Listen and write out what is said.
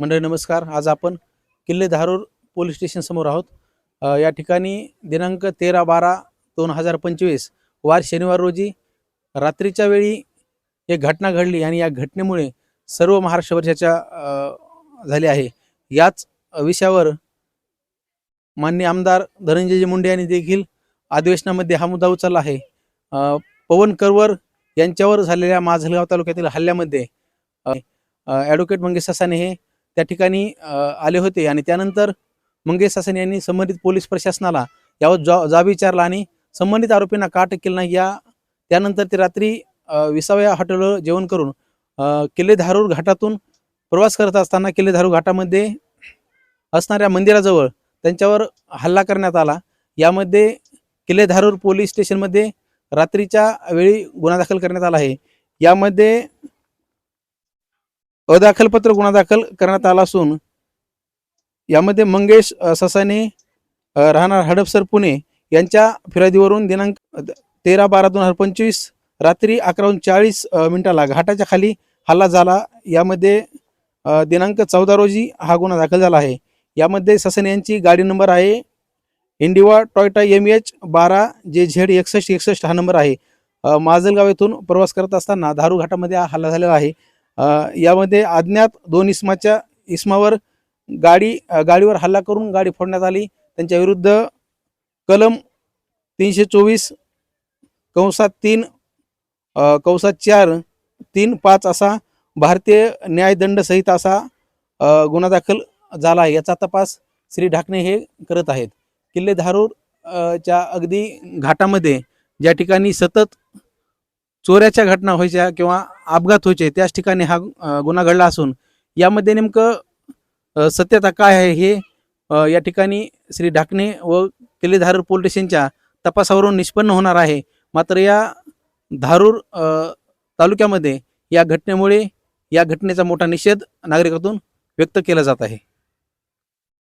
मंडळी नमस्कार. आज आपण किल्ले धारूर पोलीस स्टेशन समोर आहोत. या ठिकाणी दिनांक तेरा बारा दोन हजार पंचवीस वार शनिवार रोजी रात्रीच्या वेळी एक घटना घडली आणि या घटनेमुळे सर्व महाराष्ट्रभर चर्चा झाली आहे. याच विषयावर मान्य आमदार धनंजयजी मुंडे यांनी देखील अधिवेशनामध्ये हा मुद्दा उचलला आहे. पवन करवर यांच्यावर झालेल्या माझलगाव तालुक्यातील हल्ल्यामध्ये ॲडव्होकेट मंगेश ससाने हे त्या ठिकाणी आले होते. आणि त्यानंतर मंगेश ससाने यांनी संबंधित पोलीस प्रशासनाला यावर जा जाब विचारला आणि संबंधित आरोपींना का अटक केली नाही. या त्यानंतर ते रात्री विसाव्या हॉटेलवर जेवण करून किल्लेधारूर किल्ले धारूर घाटातून प्रवास करत असताना किल्ले धारूर घाटामध्ये असणाऱ्या मंदिराजवळ त्यांच्यावर हल्ला करण्यात आला. यामध्ये किल्ले धारूर पोलीस स्टेशनमध्ये रात्रीच्या वेळी गुन्हा दाखल करण्यात आला आहे. यामध्ये अदाखलपत्र गुन्हा दाखल करण्यात आला असून यामध्ये मंगेश ससाने राहणार हडपसर पुणे यांच्या फिर्यादीवरून दिनांक तेरा बारा दोन हजार पंचवीस रात्री अकराहून चाळीस मिनिटाला घाटाच्या खाली हल्ला झाला. यामध्ये दिनांक चौदा रोजी हा गुन्हा दाखल झाला आहे. यामध्ये ससन यांची गाडी नंबर आहे इंडिवा टॉयटा एम एच बारा जे झेड एकसष्ट एकसष्ट हा नंबर आहे. माजलगाव येथून प्रवास करत असताना धारू घाटामध्ये हा हल्ला झालेला आहे. यामध्ये अज्ञात दोन इस्माच्या इस्मावर गाडी गाडीवर हल्ला करून गाडी फोडण्यात आली. त्यांच्या विरुद्ध कलम तीनशे चोवीस कंसात तीन कंसात चार तीन पाच असा भारतीय न्यायदंड सहित असा गुन्हा दाखल झाला आहे. याचा तपास श्री ढाकणे हे करत आहेत. किल्ले धारूर च्या अगदी घाटामध्ये ज्या ठिकाणी सतत चोऱ्याच्या घटना व्हायच्या किंवा अपघात व्हायचे त्याच ठिकाणी हा गुन्हा घडला असून यामध्ये नेमकं सत्यता काय आहे हे या ठिकाणी श्री ढाकणे व किल्ले धारूर पोलीस स्टेशनच्या तपासावरून निष्पन्न होणार आहे. मात्र या धारूर तालुक्यामध्ये या घटनेमुळे या घटनेचा मोठा निषेध नागरिकातून व्यक्त केला जात आहे.